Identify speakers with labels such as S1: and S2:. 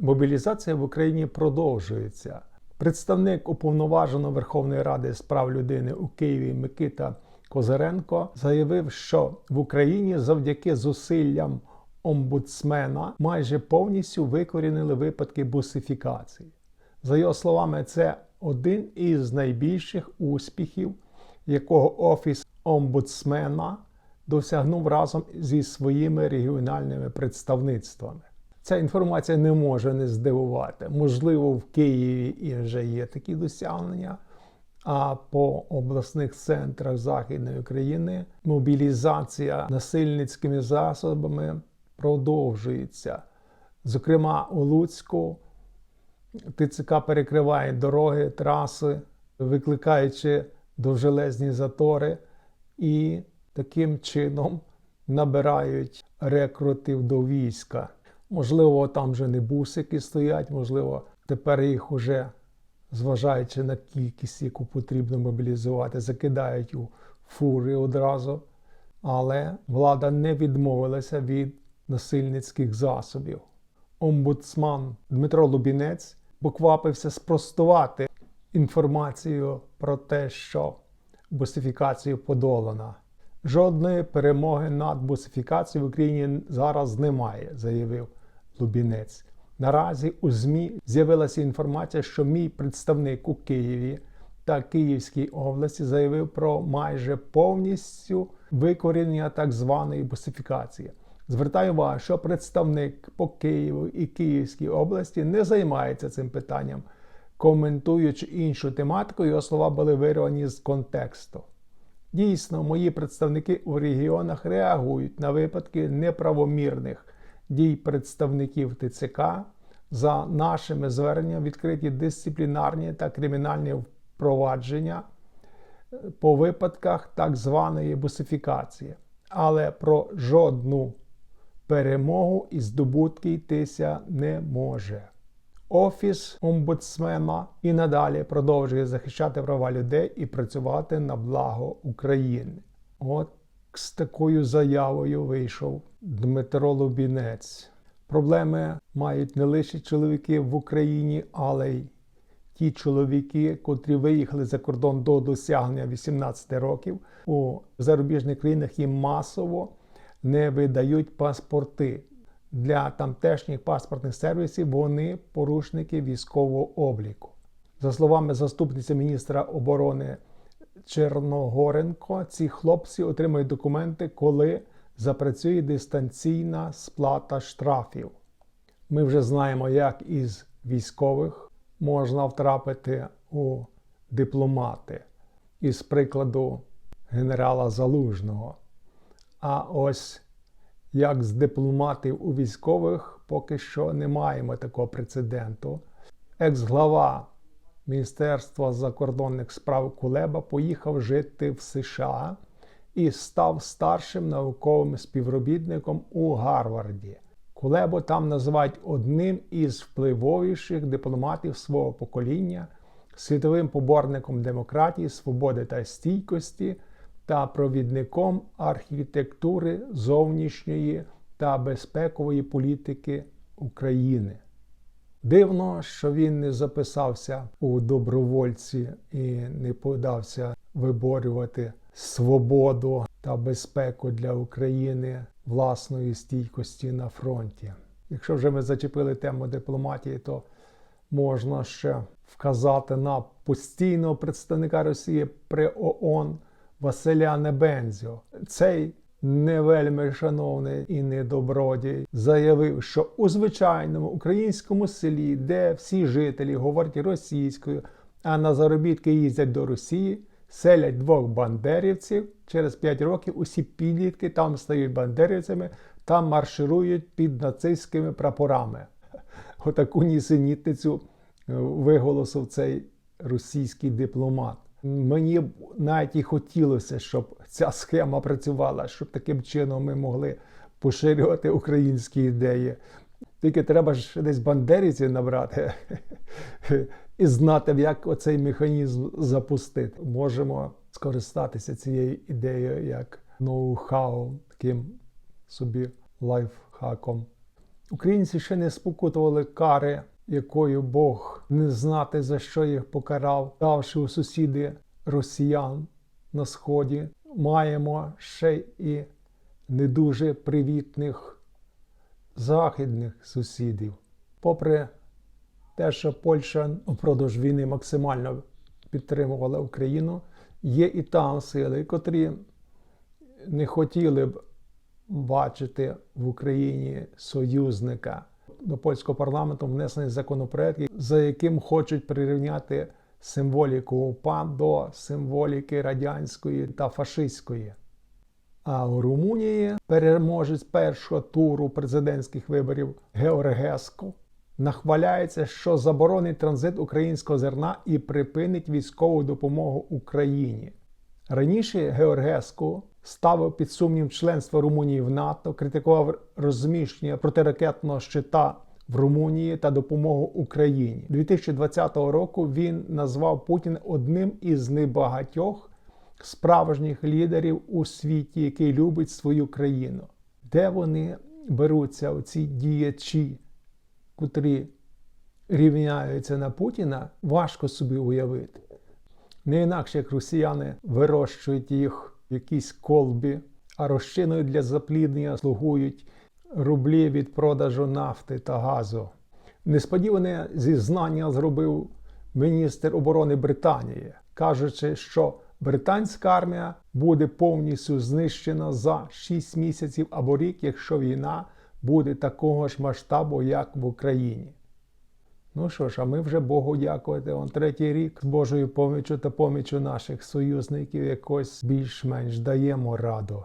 S1: Мобілізація в Україні продовжується. Представник уповноваженого Верховної Ради з прав людини у Києві Микита Козиренко заявив, що в Україні завдяки зусиллям омбудсмена майже повністю викорінили випадки бусифікації. За його словами, це один із найбільших успіхів, якого офіс омбудсмена досягнув разом зі своїми регіональними представництвами. Ця інформація не може не здивувати. Можливо, в Києві і вже є такі досягнення, а по обласних центрах Західної України мобілізація насильницькими засобами продовжується. Зокрема, у Луцьку ТЦК перекриває дороги, траси, викликаючи довжелезні затори, і таким чином набирають рекрутів до війська. Можливо, там вже не бусики стоять, можливо, тепер їх уже, зважаючи на кількість, яку потрібно мобілізувати, закидають у фури одразу. Але влада не відмовилася від насильницьких засобів. Омбудсман Дмитро Лубінець поквапився спростувати інформацію про те, що бусифікацію подолана. Жодної перемоги над бусифікацією в Україні зараз немає, заявив Лубінець. Наразі у ЗМІ з'явилася інформація, що мій представник у Києві та Київській області заявив про майже повністю викорінення так званої бусифікації. Звертаю увагу, що представник по Києву і Київській області не займається цим питанням, коментуючи іншу тематику, його слова були вирвані з контексту. Дійсно, мої представники у регіонах реагують на випадки неправомірних дій представників ТЦК. За нашими зверненнями відкриті дисциплінарні та кримінальні впровадження по випадках так званої бусифікації. Але про жодну перемогу і здобутки йтися не може. Офіс омбудсмена і надалі продовжує захищати права людей і працювати на благо України. От з такою заявою вийшов Дмитро Лубінець. Проблеми мають не лише чоловіки в Україні, але й ті чоловіки, котрі виїхали за кордон до досягнення 18 років у зарубіжних країнах їм масово не видають паспорти. Для тамтешніх паспортних сервісів вони порушники військового обліку. За словами заступниці міністра оборони Черногоренко, ці хлопці отримають документи, коли запрацює дистанційна сплата штрафів. Ми вже знаємо, як із військових можна втрапити у дипломати, із прикладу генерала Залужного. А ось як з дипломатів у військових поки що не маємо такого прецеденту. Екс-глава Міністерства закордонних справ Кулеба поїхав жити в США і став старшим науковим співробітником у Гарварді. Кулебо там називають одним із впливовіших дипломатів свого покоління, світовим поборником демократії, свободи та стійкості та провідником архітектури зовнішньої та безпекової політики України. Дивно, що він не записався у добровольці і не подався виборювати свободу та безпеку для України власної стійкості на фронті. Якщо вже ми зачепили тему дипломатії, то можна ще вказати на постійного представника Росії при ООН Василя Небензіо. Цей не вельми шановний і недобродій заявив, що у звичайному українському селі, де всі жителі говорять російською, а на заробітки їздять до Росії, селять двох бандерівців. Через 5 років усі підлітки там стають бандерівцями та марширують під нацистськими прапорами. Отаку нісенітницю виголосив цей російський дипломат. Мені навіть і хотілося, щоб ця схема працювала, щоб таким чином ми могли поширювати українські ідеї. Тільки треба ж десь бандерівців набрати і знати, як оцей механізм запустити. Можемо скористатися цією ідеєю як ноу-хау, таким собі лайфхаком. Українці ще не спокутували кари, якою Бог не знати за що їх покарав, давши у сусіди росіян на сході. Маємо ще і не дуже привітних західних сусідів. Попри те, що Польща упродовж війни максимально підтримувала Україну, є і там сили, котрі не хотіли б бачити в Україні союзника. До польського парламенту внесений законопроект, за яким хочуть прирівняти символіку УПА до символіки радянської та фашистської. А у Румунії переможець першого туру президентських виборів Георгеско нахваляється, що заборонить транзит українського зерна і припинить військову допомогу Україні. Раніше Георгеску ставив під сумнів членство Румунії в НАТО, критикував розміщення протиракетного щита в Румунії та допомогу Україні. 2020 року він назвав Путін одним із небагатьох справжніх лідерів у світі, який любить свою країну. Де вони беруться, оці діячі, котрі рівняються на Путіна, важко собі уявити. Не інакше як росіяни вирощують їх в якійсь колбі, а розчиною для запліднення слугують рублі від продажу нафти та газу. Несподіване зізнання зробив міністр оборони Британії, кажучи, що британська армія буде повністю знищена за 6 місяців або рік, якщо війна буде такого ж масштабу, як в Україні. Ну що ж, а ми вже Богу дякувати. Он третій рік з Божою помічю та помічю наших союзників якось більш-менш даємо раду.